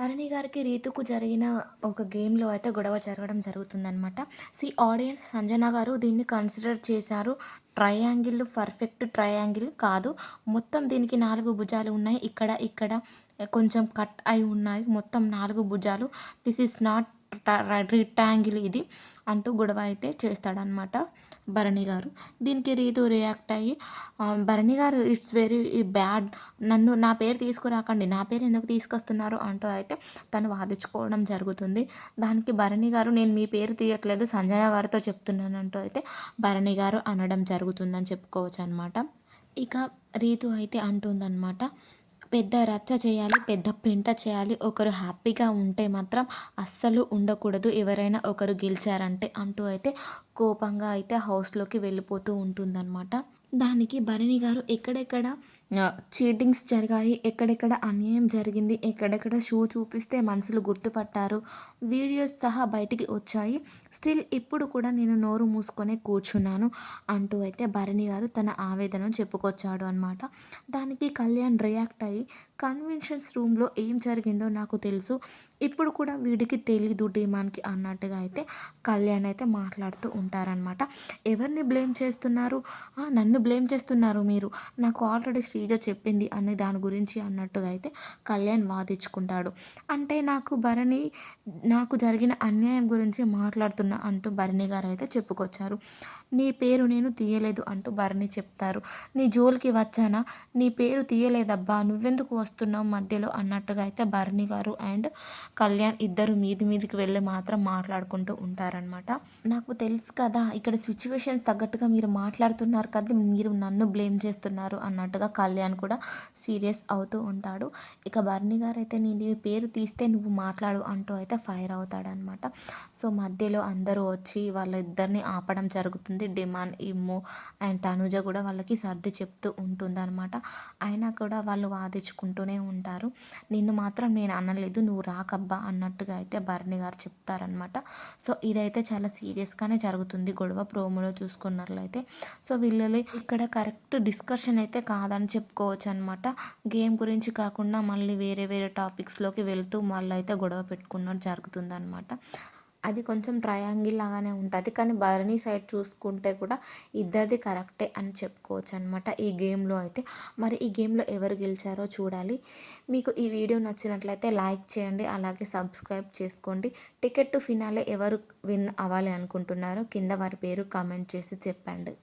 భరణి గారికి రీతుకు జరిగిన ఒక గేమ్‌లో అయితే గొడవ జరగడం జరుగుతుందనమాట. సి ఆడియన్స్ సంజన గారు దీన్ని కన్సిడర్ చేశారు. ట్రయాంగిల్ పర్ఫెక్ట్ ట్రయాంగిల్ కాదు. మొత్తం దీనికి నాలుగు భుజాలు ఉన్నాయి. ఇక్కడ, ఇక్కడ కొంచెం కట్ అయి ఉన్నాయి. మొత్తం నాలుగు భుజాలు. దిస్ ఈస్ నాట్ రెక్టాంగిల్ ఇది అంటూ గొడవ అయితే చేస్తాడనమాట భరణి గారు. దీనికి రీతు రియాక్ట్ అయ్యి Bharani garu it's very bad. నన్ను నా పేరు తీసుకురాకండి. నా పేరు ఎందుకు తీసుకొస్తున్నారు అంటూ అయితే తను వాదించుకోవడం జరుగుతుంది. దానికి భరణి గారు నేను మీ పేరు తీయట్లేదు సంజయ గారితో చెప్తున్నాను అంటూ అయితే భరణి గారు అనడం జరుగుతుందని చెప్పుకోవచ్చు అనమాట ఇక రీతు అయితే అంటుందనమాట. పెద్ద రచ్చ చేయాలి. పెద్ద పెంట చేయాలి. ఒకరు హ్యాపీగా ఉంటే మాత్రం అస్సలు ఉండకూడదు. ఎవరైనా ఒకరు గెలిచారంటే అంటూ అయితే కోపంగా అయితే హౌస్‌లోకి వెళ్ళిపోతూ ఉంటుందన్నమాట దానికి భరణి గారు ఎక్కడెక్కడ చీటింగ్స్ జరిగాయి. ఎక్కడెక్కడ అన్యాయం జరిగింది. ఎక్కడెక్కడ షో చూపిస్తే మనుషులు గుర్తుపట్టారు. వీడియోస్ సహా బయటికి వచ్చాయి. స్టిల్ ఇప్పుడు కూడా నేను నోరు మూసుకొని కూర్చున్నాను అంటూ అయితే భరణి గారు తన ఆవేదనను చెప్పుకొచ్చాడు అనమాట. దానికి కళ్యాణ్ రియాక్ట్ అయ్యి కన్వెన్షన్స్ రూమ్‌లో ఏం జరిగిందో నాకు తెలుసు. ఇప్పుడు కూడా వీడికి తెలీదు డీమాన్‌కి అన్నట్టుగా అయితే కళ్యాణ్ అయితే మాట్లాడుతూ ఉంటారనమాట. ఎవరిని బ్లేమ్ చేస్తున్నారు? నన్ను బ్లేమ్ చేస్తున్నారు మీరు. నాకు ఆల్రెడీ శ్రీజ చెప్పింది అనే దాని గురించి అన్నట్టుగా అయితే కళ్యాణ్ వాదించుకుంటాడు. అంటే నాకు భరణి నాకు జరిగిన అన్యాయం గురించి మాట్లాడుతున్నా అంటూ భరణి గారు అయితే చెప్పుకొచ్చారు. నీ పేరు నేను తీయలేదు అంటూ భరణి చెప్తారు. నీ జోలికి వచ్చానా? నీ పేరు తీయలేదబ్బా! నువ్వెందుకు వస్తున్నాం మధ్యలో అన్నట్టుగా అయితే భరణి గారు అండ్ కళ్యాణ్ ఇద్దరు మీది మీదికి వెళ్ళి మాత్రం మాట్లాడుకుంటూ ఉంటారనమాట. నాకు తెలుసు కదా! ఇక్కడ సిచ్యువేషన్స్ తగ్గట్టుగా మీరు మాట్లాడుతున్నారు కదా! మీరు నన్ను బ్లేమ్ చేస్తున్నారు అన్నట్టుగా కళ్యాణ్ కూడా సీరియస్ అవుతూ ఉంటాడు. ఇక భరణి అయితే నేను పేరు తీస్తే నువ్వు మాట్లాడు అంటూ అయితే ఫైర్ అవుతాడనమాట. సో మధ్యలో అందరూ వచ్చి వాళ్ళిద్దరిని ఆపడం జరుగుతుంది. డిమాన్, ఇమ్ము అండ్ తనుజ కూడా వాళ్ళకి సర్ది చెప్తూ ఉంటుందనమాట. అయినా కూడా వాళ్ళు అంటూనే ఉంటారు. నిన్ను మాత్రం నేను అనలేదు. నువ్వు రాకబ్బా అన్నట్టుగా అయితే భరణి గారు చెప్తారనమాట. సో ఇదైతే చాలా సీరియస్‌గానే జరుగుతుంది గొడవ ప్రోమోలో చూసుకున్నట్లయితే. సో వీళ్ళది ఇక్కడ కరెక్ట్ డిస్కషన్ అయితే కాదని చెప్పుకోవచ్చు అనమాట గేమ్ గురించి కాకుండా మళ్ళీ వేరే వేరే టాపిక్స్‌లోకి వెళ్తూ వాళ్ళైతే గొడవ పెట్టుకున్నట్టు జరుగుతుంది అనమాట అది కొంచెం ట్రయాంగిల్ లాగానే ఉంటుంది కానీ భరణి సైడ్ చూసుకుంటే కూడా ఇద్దరిది కరెక్టే అని చెప్పుకోవచ్చు అనమాట ఈ గేమ్‌లో అయితే. మరి ఈ గేమ్‌లో ఎవరు గెలిచారో చూడాలి. మీకు ఈ వీడియో నచ్చినట్లయితే లైక్ చేయండి. అలాగే సబ్స్క్రైబ్ చేసుకోండి. టికెట్ టు ఫినాలే ఎవరు విన్ అవ్వాలి అనుకుంటున్నారో కింద వారి పేరు కామెంట్ చేసి చెప్పండి.